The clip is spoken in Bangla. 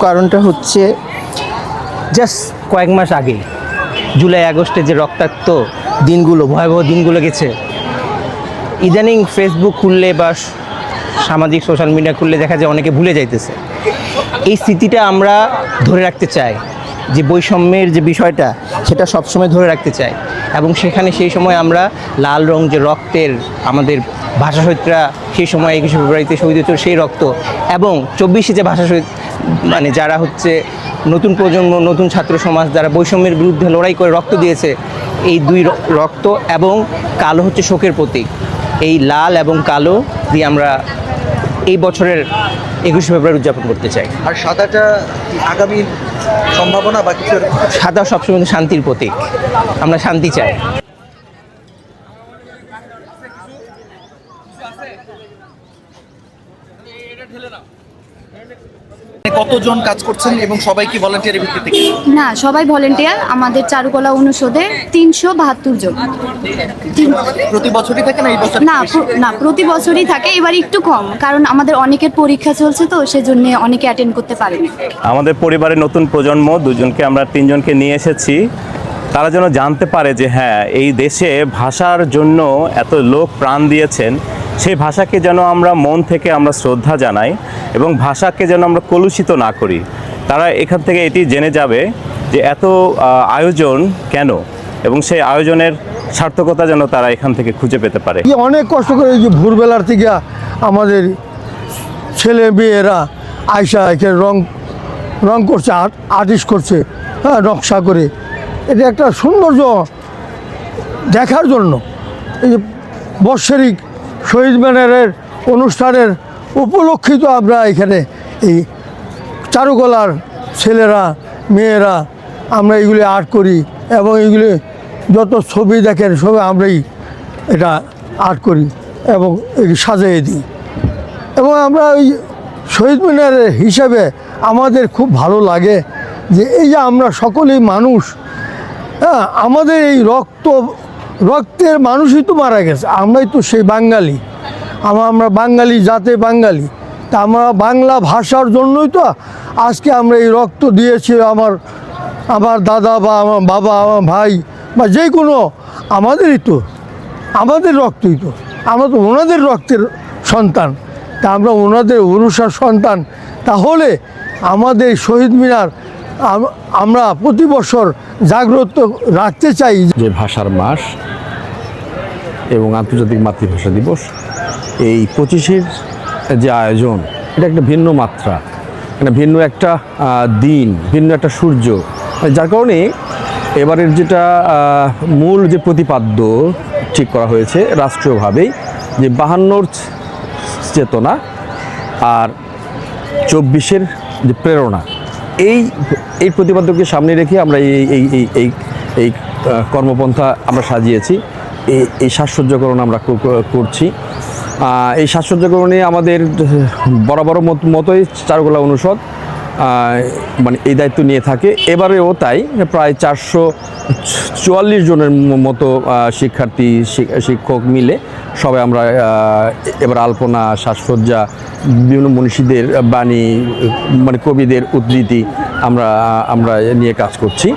কারণটা হচ্ছে জাস্ট কয়েক মাস আগে জুলাই আগস্টে যে রক্তাক্ত দিনগুলো ভয়াবহ দিনগুলো গেছে ইদানিং ফেসবুক খুললে বা সামাজিক সোশ্যাল মিডিয়া খুললে দেখা যায় অনেকে ভুলে যাইতেছে। এই স্মৃতিটা আমরা ধরে রাখতে চাই যে বৈষম্যের যে বিষয়টা সেটা সবসময় ধরে রাখতে চাই। এবং সেখানে সেই সময় আমরা লাল রং যে রক্তের আমাদের ভাষা শহীদরা সেই সময় একুশে ফেব্রুয়ারিতে শহীদ হতো সেই রক্ত এবং চব্বিশে যে ভাষা শহীদ মানে যারা হচ্ছে নতুন প্রজন্ম নতুন ছাত্র সমাজ যারা বৈষম্যের বিরুদ্ধে লড়াই করে রক্ত দিয়েছে এই দুই রক্ত এবং কালো হচ্ছে শোকের প্রতীক। এই লাল এবং কালো দিয়ে আমরা এই বছরের একুশে ফেব্রুয়ারি উদযাপন করতে চাই। আর সাদাটা আগামী সম্ভাবনা বা কিছু সাদা সবসময় কিন্তু শান্তির প্রতীক। আমরা শান্তি চাই। কতজন কাজ করছেন এবং সবাই কি ভলান্টিয়ারের ভিত্তিতে না সবাই ভলেন্টিয়ার আমাদের চারুকলা অনুষদে তিনশো বাহাত্তর জন। প্রতি বছরই থাকে না এই বছর না না প্রতি বছরই থাকে এবার একটু কম কারণ আমাদের অনেকের পরীক্ষা চলছে তো সেজন্য অনেকে অ্যাটেন্ড করতে পারেনি আমাদের পরিবারের নতুন প্রজন্ম দুজনকে আমরা তিনজনকে নিয়ে এসেছি। তারা যেন জানতে পারে যে হ্যাঁ এই দেশে ভাষার জন্য এত লোক প্রাণ দিয়েছেন। সেই ভাষাকে যেন আমরা মন থেকে আমরা শ্রদ্ধা জানাই এবং ভাষাকে যেন আমরা কলুষিত না করি। তারা এখান থেকে এটি জেনে যাবে যে এত আয়োজন কেন এবং সেই আয়োজনের সার্থকতা যেন তারা এখান থেকে খুঁজে পেতে পারে। অনেক কষ্ট করে যে ভোরবেলার থেকে আমাদের ছেলে মেয়েরা আয়সা এখানে রং রং করছে আর্ট আর্টিস্ট করছে হ্যাঁ নকশা করে। এটা একটা সৌন্দর্য দেখার জন্য। এই যে বৎসরিক শহীদ মিনারের অনুষ্ঠানের উপলক্ষিত আমরা এখানে এই চারুকলার ছেলেরা, মেয়েরা আমরা এগুলি আর্ট করি এবং এগুলি যত ছবি দেখেন সবে আমরাই এটা আর্ট করি এবং সাজিয়ে দিই। এবং আমরা ওই শহীদ মিনারের হিসাবে আমাদের খুব ভালো লাগে যে এই যে আমরা সকলেই মানুষ হ্যাঁ আমাদের এই রক্ত রক্তের মানুষই তো মারা গেছে। আমরাই তো সেই বাঙালি। আমরা আমরা বাঙালি জাতে বাঙালি। তা আমরা বাংলা ভাষার জন্যই তো আজকে আমরা এই রক্ত দিয়েছি আমার আমার দাদা বা আমার বাবা, আমার ভাই বা যে কোনো আমাদেরই তো। আমাদের রক্তই তো। আমরা তো ওনাদের রক্তের সন্তান। তা আমরা ওনাদের অনুসার সন্তান। তাহলে আমাদের শহীদ মিনার আমরা প্রতি বছর জাগ্রত রাখতে চাই। যে ভাষার মাস এবং আন্তর্জাতিক মাতৃভাষা দিবস, এই পঁচিশের যে আয়োজন, এটা একটা ভিন্ন মাত্রা মানে ভিন্ন একটা দিন, ভিন্ন একটা সূর্য। যার কারণে এবারের যেটা মূল যে প্রতিপাদ্য ঠিক করা হয়েছে রাষ্ট্রীয়ভাবেই, যে বাহান্নর চেতনা আর চব্বিশের যে প্রেরণা এই এই প্রতিপাদ্যকে সামনে রেখে আমরা এই এই এই এই কর্মপন্থা আমরা সাজিয়েছি। এই এই সাজসজ্জাকরণ আমরা করছি। এই সাজসজ্জাকরণে আমাদের বরাবর মত- মতোই চারগোলা অনুষদ। মানে এই দায়িত্ব নিয়ে থাকে। এবারেও তাই, প্রায় চারশো চুয়াল্লিশ জনের মতো শিক্ষার্থী শিক্ষক মিলে সবাই আমরা এবার আলপনা শ্বাসসজ্জা বিভিন্ন মনীষীদের বাণী মানে কবিদের উদ্ধৃতি আমরা আমরা নিয়ে কাজ করছি।